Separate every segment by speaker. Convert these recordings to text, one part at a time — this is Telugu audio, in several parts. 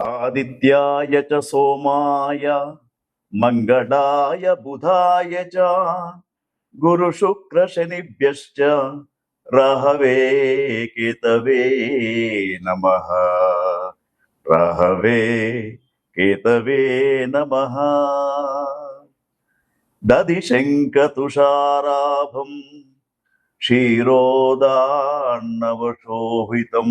Speaker 1: ఆదిత్యాయ చ సోమాయ మంగళాయ బుధాయ చ గురు శుక్ర శనిభ్యశ్చ రహవే కేతవే నమ రహవే కేతవే నమ దది శంఖతుషారాభం క్షీరోదాన్నవశోభితం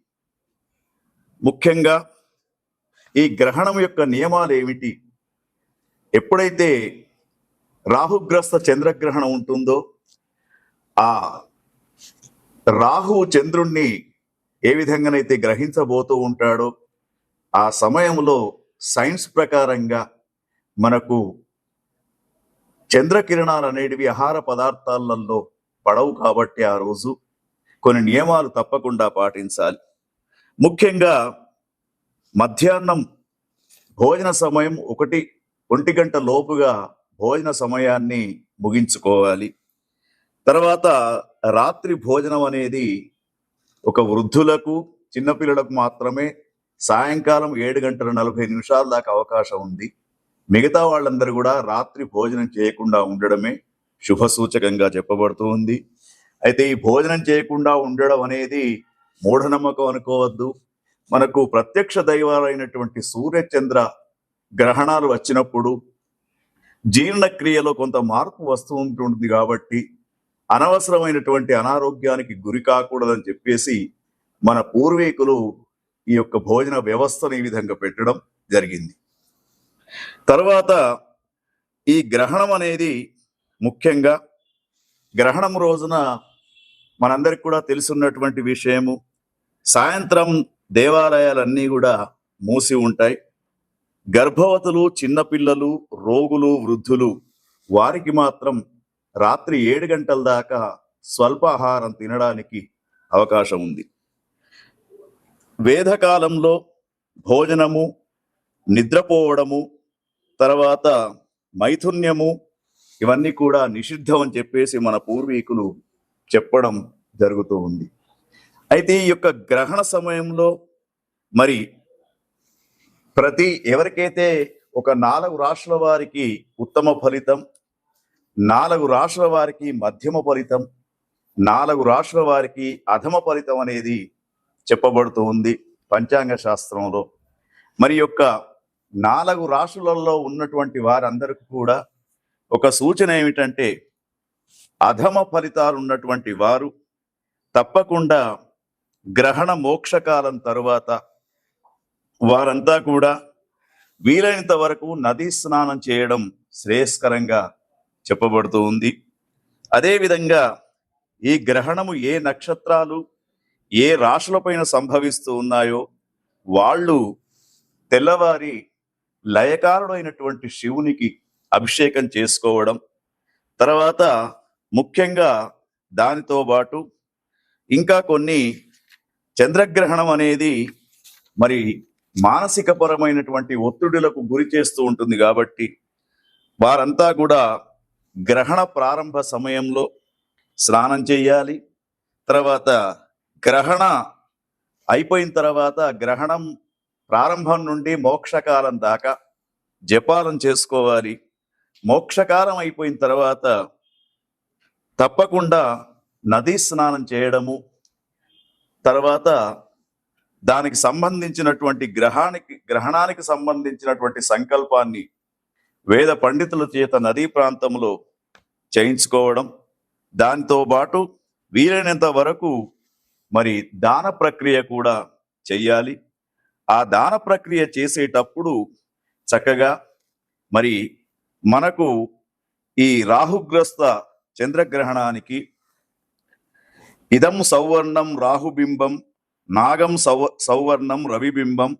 Speaker 1: ముఖ్యంగా ఈ గ్రహణం యొక్క నియమాలు ఏమిటి? ఎప్పుడైతే రాహుగ్రస్త చంద్రగ్రహణం ఉంటుందో ఆ రాహువు చంద్రుణ్ణి ఏ విధంగానైతే గ్రహించబోతూ ఉంటాడో ఆ సమయంలో సైన్స్ ప్రకారంగా మనకు చంద్రకిరణాలు అనేటివి ఆహార పదార్థాలలో పడవు కాబట్టి ఆ రోజు కొన్ని నియమాలు తప్పకుండా పాటించాలి. ముఖ్యంగా మధ్యాహ్నం భోజన సమయం ఒకటి ఒంటి గంట లోపుగా భోజన సమయాన్ని ముగించుకోవాలి. తర్వాత రాత్రి భోజనం అనేది ఒక వృద్ధులకు చిన్నపిల్లలకు మాత్రమే సాయంకాలం ఏడు గంటల నలభై నిమిషాల దాకా అవకాశం ఉంది. మిగతా వాళ్ళందరూ కూడా రాత్రి భోజనం చేయకుండా ఉండడమే శుభ సూచకంగా చెప్పబడుతూ ఉంది. అయితే ఈ భోజనం చేయకుండా ఉండడం అనేది మూఢనమ్మకం అనుకోవద్దు. మనకు ప్రత్యక్ష దైవాలైనటువంటి సూర్యచంద్ర గ్రహణాలు వచ్చినప్పుడు జీర్ణక్రియలో కొంత మార్పు వస్తూ ఉంటుంది కాబట్టి అనవసరమైనటువంటి అనారోగ్యానికి గురి కాకూడదని చెప్పేసి మన పూర్వీకులు ఈ యొక్క భోజన వ్యవస్థను ఈ విధంగా పెట్టడం జరిగింది. తర్వాత ఈ గ్రహణం అనేది ముఖ్యంగా గ్రహణం రోజున మనందరికి కూడా తెలుసున్నటువంటి విషయము. సాయంత్రం దేవాలయాలన్నీ కూడా మూసి ఉంటాయి. గర్భవతులు చిన్నపిల్లలు రోగులు వృద్ధులు వారికి మాత్రం రాత్రి ఏడు గంటల దాకా స్వల్పాహారం తినడానికి అవకాశం ఉంది. వేదకాలంలో భోజనము నిద్రపోవడము తర్వాత మైథున్యము ఇవన్నీ కూడా నిషిద్ధం అని చెప్పేసి మన పూర్వీకులు చెప్పడం జరుగుతూ ఉంది. అయితే ఈ యొక్క గ్రహణ సమయంలో మరి ప్రతి ఎవరికైతే ఒక నాలుగు రాష్ట్రాల వారికి ఉత్తమ ఫలితం నాలుగు రాష్ట్రాల వారికి మధ్యమ ఫలితం నాలుగు రాష్ట్రాల వారికి అధమ ఫలితం అనేది చెప్పబడుతూ ఉంది పంచాంగ శాస్త్రంలో. మరి యొక్క నాలుగు రాష్ట్రాలలో ఉన్నటువంటి వారందరికీ కూడా ఒక సూచన ఏమిటంటే అధమ ఫలితాలు ఉన్నటువంటి వారు తప్పకుండా గ్రహణ మోక్షకాలం తరువాత వారంతా కూడా వీలైనంత వరకు నదీ స్నానం చేయడం శ్రేయస్కరంగా చెప్పబడుతూ ఉంది. అదేవిధంగా ఈ గ్రహణము ఏ నక్షత్రాలు ఏ రాశులపైన సంభవిస్తూ ఉన్నాయో వాళ్ళు తెల్లవారి లయకారుడైనటువంటి శివునికి అభిషేకం చేసుకోవడం తర్వాత ముఖ్యంగా దానితో పాటు ఇంకా కొన్ని చంద్రగ్రహణం అనేది మరి మానసిక పరమైనటువంటి ఒత్తిడులకు గురి చేస్తూ ఉంటుంది కాబట్టి వారంతా కూడా గ్రహణ ప్రారంభ సమయంలో స్నానం చేయాలి. తర్వాత గ్రహణ అయిపోయిన తర్వాత గ్రహణం ప్రారంభం నుండి మోక్షకాలం దాకా జపాలం చేసుకోవాలి. మోక్షకాలం అయిపోయిన తర్వాత తప్పకుండా నదీ స్నానం చేయడము తర్వాత దానికి సంబంధించినటువంటి గ్రహానికి గ్రహణానికి సంబంధించినటువంటి సంకల్పాన్ని వేద పండితుల చేత నదీ ప్రాంతంలో చేయించుకోవడం దానితో పాటు వీలైనంత వరకు మరి దాన ప్రక్రియ కూడా చెయ్యాలి. ఆ దాన ప్రక్రియ చేసేటప్పుడు చక్కగా మరి మనకు ఈ రాహుగ్రస్త చంద్రగ్రహణానికి ఇదం సౌవర్ణం రాహుబింబం నాగం సౌ సౌవర్ణం రవిబింబం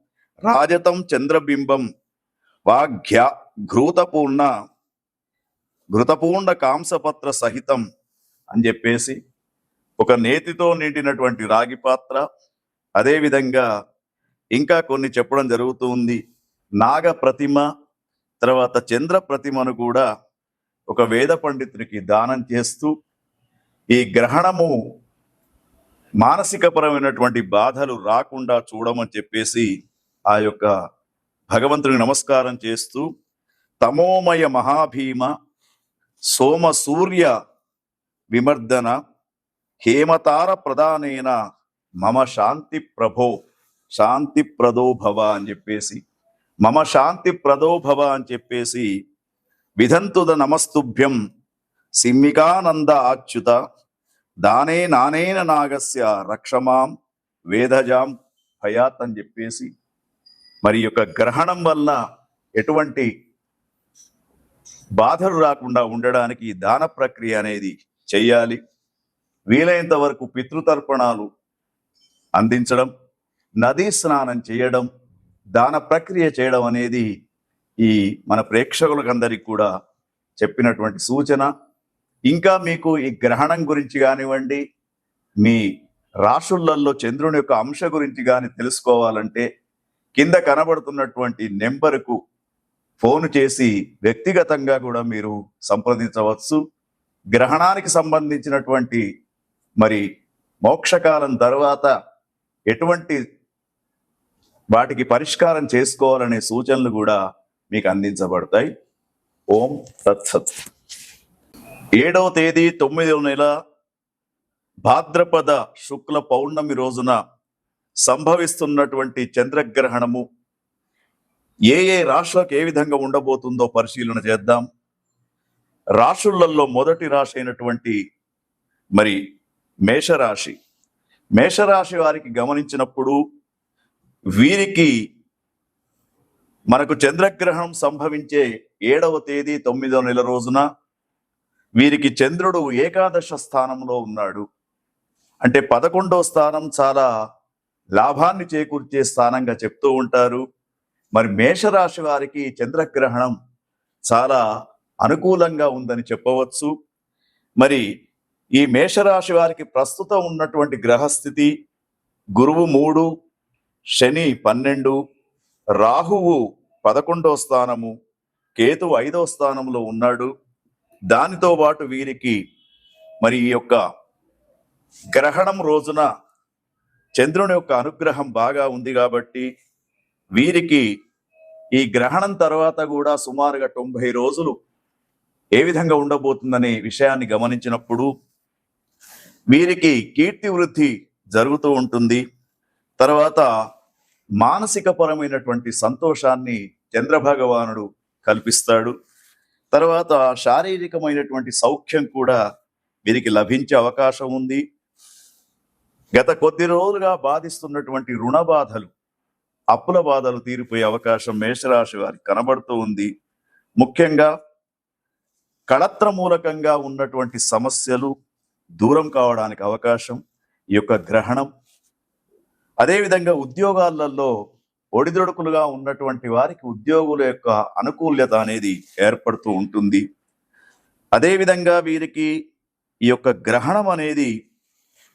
Speaker 1: రాజతం చంద్రబింబం. వాఘ్య ఘృతపూర్ణ ఘృతపూర్ణ కాంసపత్ర సహితం అని చెప్పేసి ఒక నేతితో నిండినటువంటి రాగి పాత్ర. అదేవిధంగా ఇంకా కొన్ని చెప్పడం జరుగుతూ ఉంది. నాగ ప్రతిమ తర్వాత చంద్ర ప్రతిమను కూడా ఒక వేద పండితునికి దానం చేస్తూ ఈ గ్రహణము మానసికపరమైనటువంటి బాధలు రాకుండా చూడమని చెప్పేసి ఆ యొక్క భగవంతుని నమస్కారం చేస్తూ తమోమయ మహాభీమ సోమ సూర్య విమర్దన హేమతార ప్రధానేన మమ శాంతి ప్రభో శాంతి ప్రదోభవ అని చెప్పేసి మమ శాంతి ప్రదోభవ అని చెప్పేసి విధంతుద నమస్తుభ్యం సిమ్మికానంద అచ్యుత దానే నానేన నాగస్య రక్షమాం వేదజాం భయాత్ అని చెప్పేసి మరి యొక్క గ్రహణం వల్ల ఎటువంటి బాధలు రాకుండా ఉండడానికి దాన ప్రక్రియ అనేది చేయాలి. వీలైనంత వరకు పితృతర్పణాలు అందించడం నదీ స్నానం చేయడం దాన ప్రక్రియ చేయడం అనేది ఈ మన ప్రేక్షకులకందరికి కూడా చెప్పినటువంటి సూచన. ఇంకా మీకు ఈ గ్రహణం గురించి కానివ్వండి మీ రాశులలో చంద్రుని యొక్క అంశ గురించి కానీ తెలుసుకోవాలంటే కింద కనబడుతున్నటువంటి నెంబరుకు ఫోన్ చేసి వ్యక్తిగతంగా కూడా మీరు సంప్రదించవచ్చు. గ్రహణానికి సంబంధించినటువంటి మరి మోక్షకాలం తర్వాత ఎటువంటి వాటికి పరిష్కారం చేసుకోవాలనే సూచనలు కూడా మీకు అందించబడతాయి. ఓం తత్సత్. ఏడవ తేదీ తొమ్మిదవ నెల భాద్రపద శుక్ల పౌర్ణమి రోజున సంభవిస్తున్నటువంటి చంద్రగ్రహణము ఏ ఏ రాశులకు ఏ విధంగా ఉండబోతుందో పరిశీలన చేద్దాం. రాశులలో మొదటి రాశి అయినటువంటి మరి మేషరాశి. మేషరాశి వారికి గమనించినప్పుడు వీరికి మనకు చంద్రగ్రహణం సంభవించే ఏడవ తేదీ తొమ్మిదవ నెల రోజున వీరికి చంద్రుడు ఏకాదశ స్థానంలో ఉన్నాడు. అంటే పదకొండో స్థానం చాలా లాభాన్ని చేకూర్చే స్థానంగా చెప్తూ ఉంటారు. మరి మేషరాశి వారికి చంద్రగ్రహణం చాలా అనుకూలంగా ఉందని చెప్పవచ్చు. మరి ఈ మేషరాశి వారికి ప్రస్తుతం ఉన్నటువంటి గ్రహస్థితి గురువు మూడు శని పన్నెండు రాహువు పదకొండో స్థానము కేతు ఐదో స్థానంలో ఉన్నాడు. దానితో పాటు వీరికి మరి ఈ యొక్క గ్రహణం రోజున చంద్రుని యొక్క అనుగ్రహం బాగా ఉంది కాబట్టి వీరికి ఈ గ్రహణం తర్వాత కూడా సుమారుగా తొంభై రోజులు ఏ విధంగా ఉండబోతుందనే విషయాన్ని గమనించినప్పుడు వీరికి కీర్తి వృద్ధి జరుగుతూ ఉంటుంది. తర్వాత మానసిక పరమైనటువంటి సంతోషాన్ని చంద్రభగవానుడు కల్పిస్తాడు. తర్వాత శారీరకమైనటువంటి సౌఖ్యం కూడా వీరికి లభించే అవకాశం ఉంది. గత కొద్ది రోజులుగా బాధిస్తున్నటువంటి రుణ బాధలు అప్పుల బాధలు తీరిపోయే అవకాశం మేషరాశి వారికి కనబడుతూ ఉంది. ముఖ్యంగా కళత్ర మూలకంగా ఉన్నటువంటి సమస్యలు దూరం కావడానికి అవకాశం ఈ యొక్క గ్రహణం. అదేవిధంగా ఉద్యోగాలలో ఒడిదొడుకులుగా ఉన్నటువంటి వారికి ఉద్యోగుల యొక్క అనుకూల్యత అనేది ఏర్పడుతూ ఉంటుంది. అదేవిధంగా వీరికి ఈ యొక్క గ్రహణం అనేది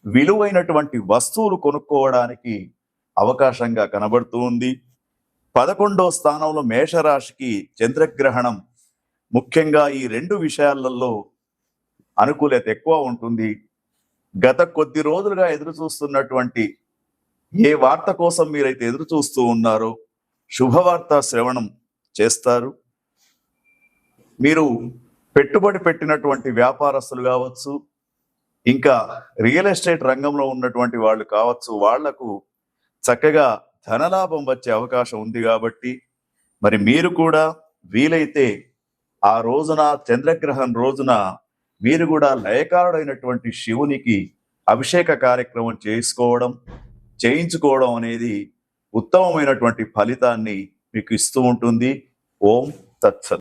Speaker 1: విలువైనటువంటి వస్తువులు కొనుక్కోవడానికి అవకాశంగా కనబడుతూ ఉంది. పదకొండో స్థానంలో మేషరాశికి చంద్రగ్రహణం ముఖ్యంగా ఈ రెండు విషయాలలో అనుకూలత ఎక్కువ ఉంటుంది. గత కొద్ది రోజులుగా ఎదురు చూస్తున్నటువంటి ఏ వార్త కోసం మీరైతే ఎదురు చూస్తూ ఉన్నారో శుభవార్త శ్రవణం చేస్తారు. మీరు పెట్టుబడి పెట్టినటువంటి వ్యాపారస్తులు కావచ్చు ఇంకా రియల్ ఎస్టేట్ రంగంలో ఉన్నటువంటి వాళ్ళు కావచ్చు వాళ్ళకు చక్కగా ధనలాభం వచ్చే అవకాశం ఉంది కాబట్టి మరి మీరు కూడా వీలైతే ఆ రోజున చంద్రగ్రహం రోజున మీరు కూడా లయకారుడైనటువంటి శివునికి అభిషేక కార్యక్రమం చేసుకోవడం చేయించుకోవడం అనేది ఉత్తమమైనటువంటి ఫలితాన్ని మీకు ఇస్తూ ఉంటుంది. ఓం తత్సత్.